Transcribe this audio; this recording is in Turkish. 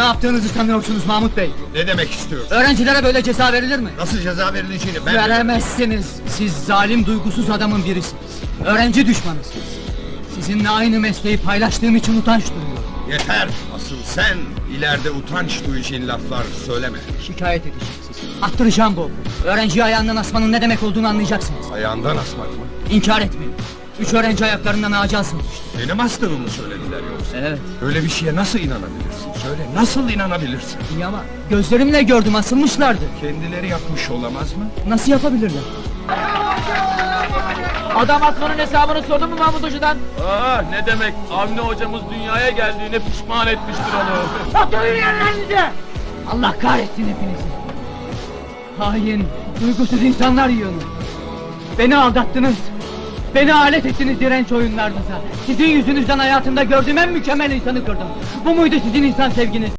ne yaptığınızı sanıyorsunuz Mahmut Bey? Ne demek istiyorsun? Öğrencilere böyle ceza verilir mi? Nasıl ceza verileceğini ben... Veremezsiniz. Siz zalim duygusuz adamın birisiniz. Öğrenci düşmanısınız. Sizinle aynı mesleği paylaştığım için utanç duyuyorum. Yeter! Asıl sen ileride utanç duyacağın laflar söyleme. Şikayet edeceğim sizi. Attıracağım bu okulu. Öğrenciyi ayağından asmanın ne demek olduğunu anlayacaksınız. Ayağından asmak mı? İnkar etmeyin. Üç öğrenci ayaklarından ağaca asılmış. Benim astığımı söylediler yoksa. Evet. Böyle bir şeye nasıl inanabilirsin? Söyle nasıl inanabilirsin? İyi ama gözlerimle gördüm asılmışlardı. Kendileri yapmış olamaz mı? Nasıl yapabilirler? Adam asmanın hesabını sordu mu Mahmut Hoca'dan? Ah ne demek Avni hocamız dünyaya geldiğine pişman etmiştir onu. Oturun yerlerinize! Allah kahretsin hepinizi. Hain, duygusuz insanlar yığını. Beni aldattınız. Beni alet ettiniz direnç oyunlarınıza. Sizin yüzünüzden hayatımda gördüğüm en mükemmel insanı kırdım. Bu muydu sizin insan sevginiz?